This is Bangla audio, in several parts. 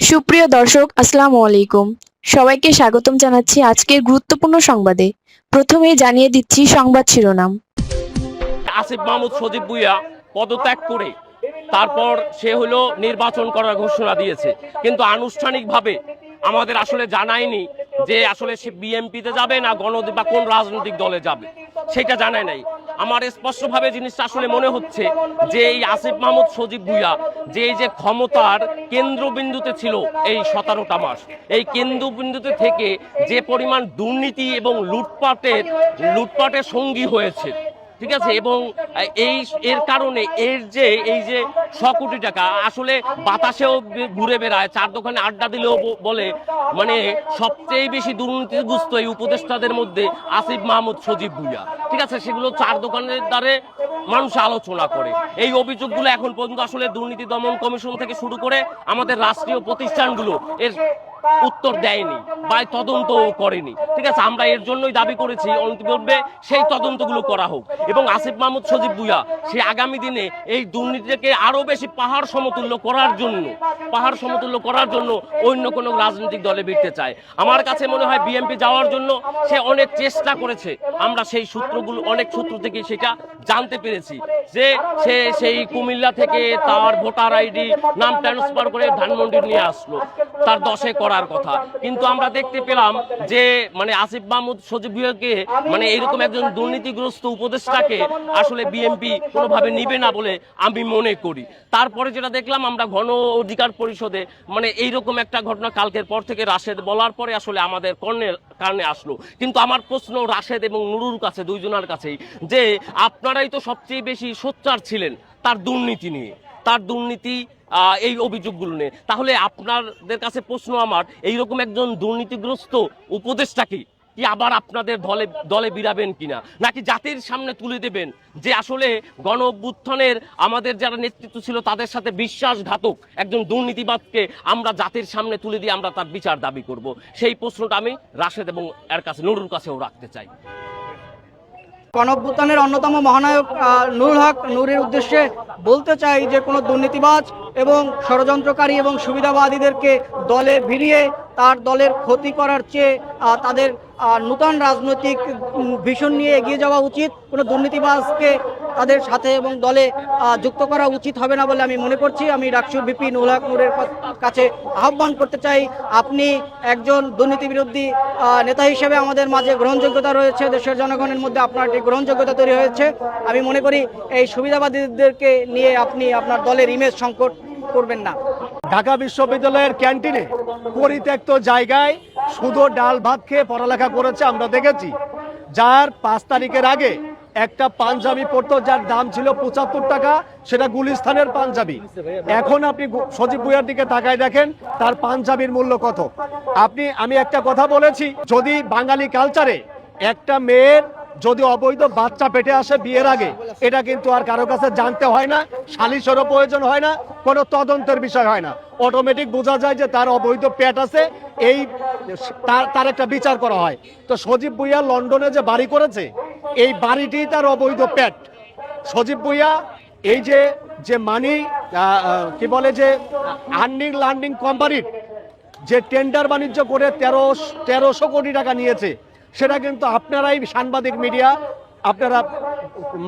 সুপ্রিয় দর্শক, আসসালামু আলাইকুম। সবাইকে স্বাগতম জানাচ্ছি আজকের গুরুত্বপূর্ণ সংবাদে। প্রথমেই জানিয়ে দিচ্ছি সংবাদ শিরোনাম। আসিফ মাহমুদ সজীব ভুইয়া পদত্যাগ করে তারপর সে হলো নির্বাচন করার ঘোষণা দিয়েছে। কিন্তু আনুষ্ঠানিকভাবে আমাদের আসলে জানায়নি যে আসলে সে বিএমপিতে যাবে না গণ বা কোন রাজনৈতিক দলে যাবে। সেটা জানায় নাই। আমার স্পষ্টভাবে জিনিসটা আসলে মনে হচ্ছে যে এই আসিফ মাহমুদ সজীব ভুইয়া, যে এই যে ক্ষমতার কেন্দ্রবিন্দুতে ছিল এই সতেরোটা মাস, এই কেন্দ্রবিন্দুতে থেকে যে পরিমাণ দুর্নীতি এবং লুটপাটের লুটপাটের সঙ্গী হয়েছে ঠিক আছে? এবং এই এর কারণে এর যে, এই যে ছ কোটি টাকা, আসলে বাতাসেও ঘুরে বেড়ায়, চার দোকানে আড্ডা দিলেও বলে। মানে সবচেয়ে বেশি দুর্নীতিগ্রস্ত এই উপদেষ্টাদের মধ্যে আসিফ মাহমুদ সজীব ভুইয়া। ঠিক আছে? সেগুলো চার দোকানের দ্বারে মানুষ আলোচনা করে। এই অভিযোগগুলো এখন পর্যন্ত আসলে দুর্নীতি দমন কমিশন থেকে শুরু করে আমাদের রাষ্ট্রীয় প্রতিষ্ঠানগুলো এর উত্তর দেয়নি বা এই তদন্তও করেনি। ঠিক আছে, আমরা এর জন্যই দাবি করেছি অন্তিমভাবে সেই তদন্তগুলো করা হোক। এবং আসিফ মাহমুদ সজীব ভুইয়া, সে আগামী দিনে এই দুর্নীতিকে আরও বেশি পাহাড় সমতুল্য করার জন্য, পাহাড় সমতুল্য করার জন্য অন্য কোনো রাজনৈতিক দলে ভিড়তে চায়। আমার কাছে মনে হয় বিএনপি যাওয়ার জন্য সে অনেক চেষ্টা করেছে। আমরা সেই সূত্রগুলো, অনেক সূত্র থেকে সেটা জানতে পেরেছি যে সে সেই কুমিল্লা থেকে তার ভোটার আইডি নাম ট্রান্সফার করে ধানমন্ডি নিয়ে আসলো। তার দশে করার কথা। কিন্তু আমরা দেখতে পেলাম যে মানে আসিফ মাহমুদ সজীব মানে এরকম একজন দুর্নীতিগ্রস্ত উপদেষ্টাকে আসলে বিএনপি কোনোভাবে নিবে না বলে আমি মনে করি। তারপরে যেটা দেখলাম, আমরা গণ অধিকার পরিষদে মানে এইরকম একটা ঘটনা কালকের পর থেকে রাশেদ বলার পরে আসলে আমাদের কর্ণের কারণে আসলো। কিন্তু আমার প্রশ্ন রাশেদ এবং নুরুর কাছে, দুইজনের কাছেই, যে আপনারাই তো সবচেয়ে বেশি সোচ্চার ছিলেন তার দুর্নীতি নিয়ে। তার দুর্নীতি এই অভিযোগগুলো নিয়ে। তাহলে আপনাদের কাছে প্রশ্ন আমার, এইরকম একজন দুর্নীতিগ্রস্ত উপদেষ্টাকে কি? আবার আপনাদের দলে দলে বিরাবেন কিনা? নাকি জাতির সামনে তুলে দেবেন যে আসলে গণ অভ্যুত্থানের আমাদের যারা নেতৃত্ব ছিল তাদের সাথে বিশ্বাসঘাতক একজন দুর্নীতিবাদকে আমরা জাতির সামনে তুলে দিয়ে আমরা তার বিচার দাবি করব? সেই প্রশ্নটা আমি রাশেদ এবং এর কাছে, নুরুর কাছেও রাখতে চাই। গণঅভ্যুত্থানের অন্যতম মহানায়ক নুর হক নুরের উদ্দেশ্যে বলতে চাই যে, কোনো দুর্নীতিবাজ এবং ষড়যন্ত্রকারী এবং সুবিধাবাদীদেরকে দলে ভিড়িয়ে তার দলের ক্ষতি করার চেয়ে তাদের নূতন রাজনৈতিক ভীষণ নিয়ে এগিয়ে যাওয়া উচিত। কোনো দুর্নীতিবাজকে তাদের সাথে এবং দলে যুক্ত করা উচিত হবে না বলে আমি মনে করছি। আমি ডাকসুর বিপি হক নূরের কাছে আহ্বান করতে চাই, আপনি একজন দুর্নীতি বিরোধী নেতা হিসেবে আমাদের মাঝে গ্রহণযোগ্যতা রয়েছে, দেশের জনগণের মধ্যে আপনার একটি গ্রহণযোগ্যতা তৈরি হয়েছে। আমি মনে করি এই সুবিধাবাদীদেরকে নিয়ে আপনি আপনার দলের ইমেজ সংকট করবেন না। ঢাকা বিশ্ববিদ্যালয়ের ক্যান্টিনে পরিত্যক্ত জায়গায় শুধু ডাল ভাত খেয়ে পড়ালেখা করেছে আমরা দেখেছি। যার পাঁচ তারিখের আগে একটা পাঞ্জাবি পড়তো যার দাম ছিল পঁচাত্তর টাকা, সেটা গুলিস্তানের পাঞ্জাবি। এখন আপনি সজীব ভুইয়ার দিকে তাকায় দেখেন, তার পাঞ্জাবির মূল্য কত। আপনি, আমি একটা কথা বলেছি, যদি বাঙালি কালচারে একটা মেয়ের যদি অবৈধ বাচ্চা পেটে আসে বিয়ের আগে, এটা কিন্তু আর কারও কাছে জানতে হয় না, সালিশেরও প্রয়োজন হয় না, কোনো তদন্তের বিষয় হয় না। অটোমেটিক বোঝা যায় যে তার অবৈধ পেট আছে, এই তার তার একটা বিচার করা হয়। তো সজীব ভুইয়া লন্ডনে যে বাড়ি করেছে এই বাড়িটি তার অবৈধ পেট। সজীব ভুইয়া, এই যে যে মানি কি বলে যে আর্নিং লার্নিং কোম্পানির যে টেন্ডার বাণিজ্য করে তেরো, তেরোশো কোটি টাকা নিয়েছে, সেটা কিন্তু আপনারাই সাংবাদিক মিডিয়া আপনারা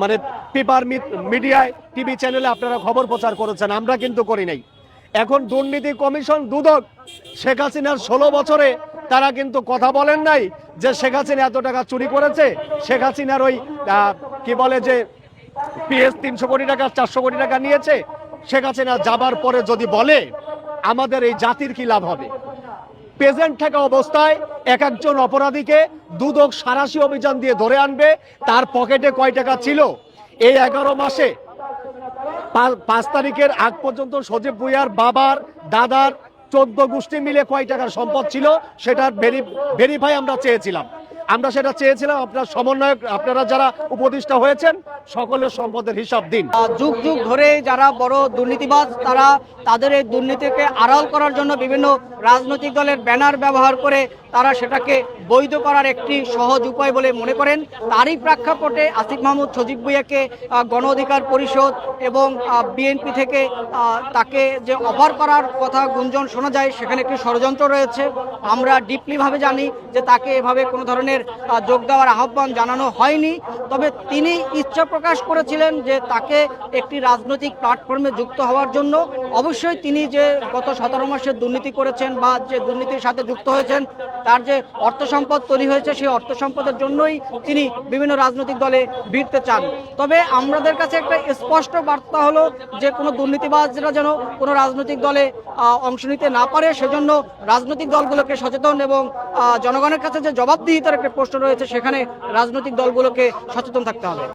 মানে পেপার মিডিয়ায় টিভি চ্যানেলে আপনারা খবর প্রচার করেছেন, আমরা কিন্তু করি নাই। এখন দুর্নীতি কমিশন দুদক শেখ হাসিনার ষোলো বছরে তারা কিন্তু কথা বলেন নাই যে শেখ হাসিনা এত টাকা চুরি করেছে। শেখ হাসিনার ওই কি বলে যে পিএস তিনশো কোটি টাকা, চারশো কোটি টাকা নিয়েছে। শেখ হাসিনা যাবার পরে যদি বলে, আমাদের এই জাতির কি লাভ হবে? প্রেজেন্ট থাকা অবস্থায় এক একজন অপরাধীকে দুদক সারাশি অভিযান দিয়ে ধরে আনবে। তার পকেটে কয় টাকা ছিল? এই এগারো মাসে পাঁচ তারিখের আগ পর্যন্ত সজীব ভুইয়ার বাবার, দাদার চোদ্দ গোষ্ঠী মিলে কয় টাকার সম্পদ ছিল সেটার ভেরিফাই আমরা চেয়েছিলাম। আমরা সেটা চেয়েছিলাম, আপনার সমন্বয়ক, আপনারা যারা উপদেষ্টা হয়েছেন, সকলের সম্পদের হিসাব দিন। যুগ যুগ ধরে যারা বড় দুর্নীতিবাজ, তারা তাদের এই দুর্নীতিকে আড়াল করার জন্য বিভিন্ন রাজনৈতিক দলের ব্যানার ব্যবহার করে তারা সেটাকে বৈধ করার একটি সহজ উপায় বলে মনে করেন। তারই প্রেক্ষাপটে আসিফ মাহমুদ সজিব ভুইয়াকে গণ অধিকার পরিষদ এবং বিএনপি থেকে তাকে যে অফার করার কথা গুঞ্জন শোনা যায়, সেখানে একটি ষড়যন্ত্র রয়েছে। আমরা ডিপলিভাবে জানি যে তাকে এভাবে কোনো ধরনের আহ, যোগ দেওয়ার আহ্বান জানানো হয়নি। তবে তিনি ইচ্ছা প্রকাশ করেছিলেন যে তাকে একটি রাজনৈতিক প্ল্যাটফর্মে যুক্ত হওয়ার জন্য। অবশ্যই তিনি যে গত সতেরো মাসের দুর্নীতি করেছেন বা যে দুর্নীতির সাথে যুক্ত হয়েছেন তার যে অর্থ সম্পদ তৈরি হয়েছে সেই অর্থ সম্পদের জন্যই তিনি বিভিন্ন রাজনৈতিক দলে ভিড়তে চান। তবে আমাদের কাছে একটা স্পষ্ট বার্তা হলো যে কোনো দুর্নীতিবাজরা যেন কোনো রাজনৈতিক দলে অংশ নিতে না পারে সেজন্য রাজনৈতিক দলগুলোকে সচেতন এবং জনগণের কাছে যে জবাবদিহিতার একটা প্রশ্ন রয়েছে সেখানে রাজনৈতিক দলগুলোকে সচেতন থাকতে হবে।